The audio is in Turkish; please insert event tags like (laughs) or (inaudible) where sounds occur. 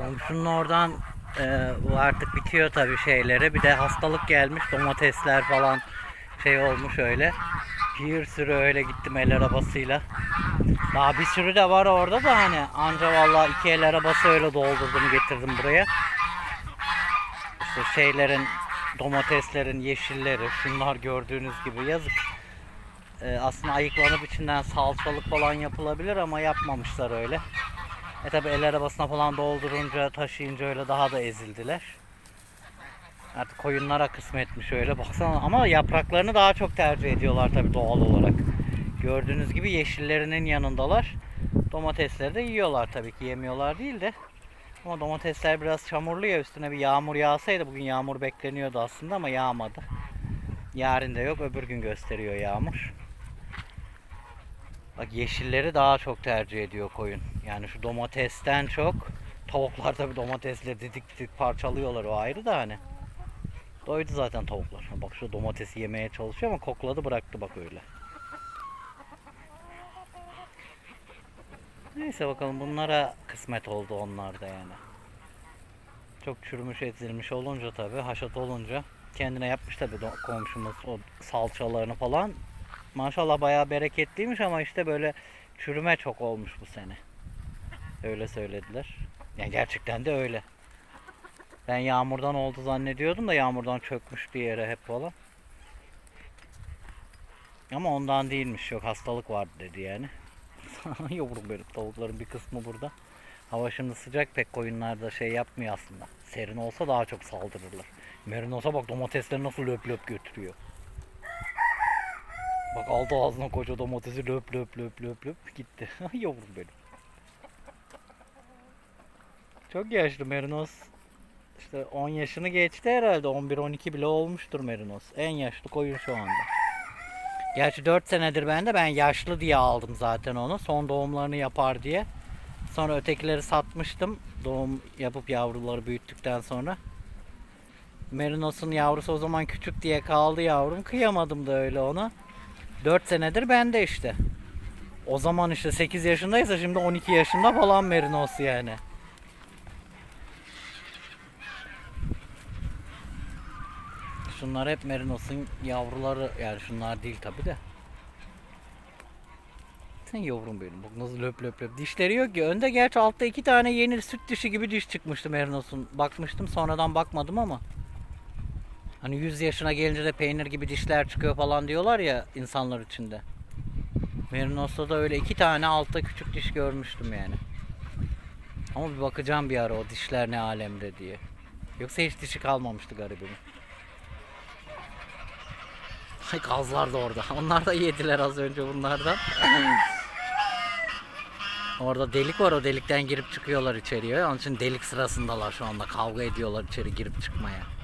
Komşunun oradan e, bu artık bitiyor tabii şeyleri. Bir de hastalık gelmiş. Domatesler falan şey olmuş öyle. Bir sürü öyle gittim el arabasıyla. Daha bir sürü de var orada da hani anca vallahi iki el arabası öyle doldurdum getirdim buraya. İşte şeylerin domateslerin yeşilleri şunlar gördüğünüz gibi yazık. Ee, aslında ayıklanıp içinden salçalık falan yapılabilir ama yapmamışlar öyle. E tabi el arabasına falan doldurunca taşıyınca öyle daha da ezildiler. Artık koyunlara kısmetmiş öyle baksana ama yapraklarını daha çok tercih ediyorlar tabi doğal olarak. Gördüğünüz gibi yeşillerinin yanındalar. Domatesleri de yiyorlar tabii ki yemiyorlar değil de. Ama domatesler biraz çamurlu ya üstüne bir yağmur yağsaydı bugün yağmur bekleniyordu aslında ama yağmadı. Yarın da yok öbür gün gösteriyor yağmur. Bak yeşilleri daha çok tercih ediyor koyun. Yani şu domatesten çok tavuklar tabi domatesle didik didik parçalıyorlar o ayrı da hani. Doydu zaten tavuklar. Bak şu domatesi yemeye çalışıyor ama kokladı bıraktı bak öyle. Neyse bakalım bunlara kısmet oldu onlar da yani. Çok çürümüş ezilmiş olunca tabi haşat olunca kendine yapmış tabi komşumuz o salçalarını falan. Maşallah bayağı bereketliymiş ama işte böyle çürüme çok olmuş bu sene. Öyle söylediler. Yani gerçekten de öyle. Ben yağmurdan oldu zannediyordum da yağmurdan çökmüş bir yere hep falan. Ama ondan değilmiş yok hastalık vardı dedi yani. (laughs) Yavrum benim tavukların bir kısmı burada. Hava şimdi sıcak pek koyunlar da şey yapmıyor aslında. Serin olsa daha çok saldırırlar. Merin olsa bak domatesleri nasıl löp löp götürüyor. Bak aldı ağzına koca domatesi löp löp löp löp löp gitti. (laughs) Yavrum benim. Çok yaşlı Merinos. İşte 10 yaşını geçti herhalde. 11-12 bile olmuştur Merinos. En yaşlı koyun şu anda. Gerçi 4 senedir ben de ben yaşlı diye aldım zaten onu. Son doğumlarını yapar diye. Sonra ötekileri satmıştım. Doğum yapıp yavruları büyüttükten sonra. Merinos'un yavrusu o zaman küçük diye kaldı yavrum. Kıyamadım da öyle ona. 4 senedir bende işte. O zaman işte 8 yaşındaysa şimdi 12 yaşında falan Merinos yani. Şunlar hep Merinos'un yavruları yani şunlar değil tabi de. Sen yavrum benim bak nasıl löp löp löp. Dişleri yok ki. Önde gerçi altta iki tane yeni süt dişi gibi diş çıkmıştı Merinos'un. Bakmıştım sonradan bakmadım ama. Hani 100 yaşına gelince de peynir gibi dişler çıkıyor falan diyorlar ya insanlar içinde. Merinos'ta da öyle iki tane altta küçük diş görmüştüm yani. Ama bir bakacağım bir ara o dişler ne alemde diye. Yoksa hiç dişi kalmamıştı garibimin. Ay gazlar da orada. (laughs) Onlar da yediler az önce bunlardan. (laughs) Orada delik var o delikten girip çıkıyorlar içeriye. Onun için delik sırasındalar şu anda. Kavga ediyorlar içeri girip çıkmaya.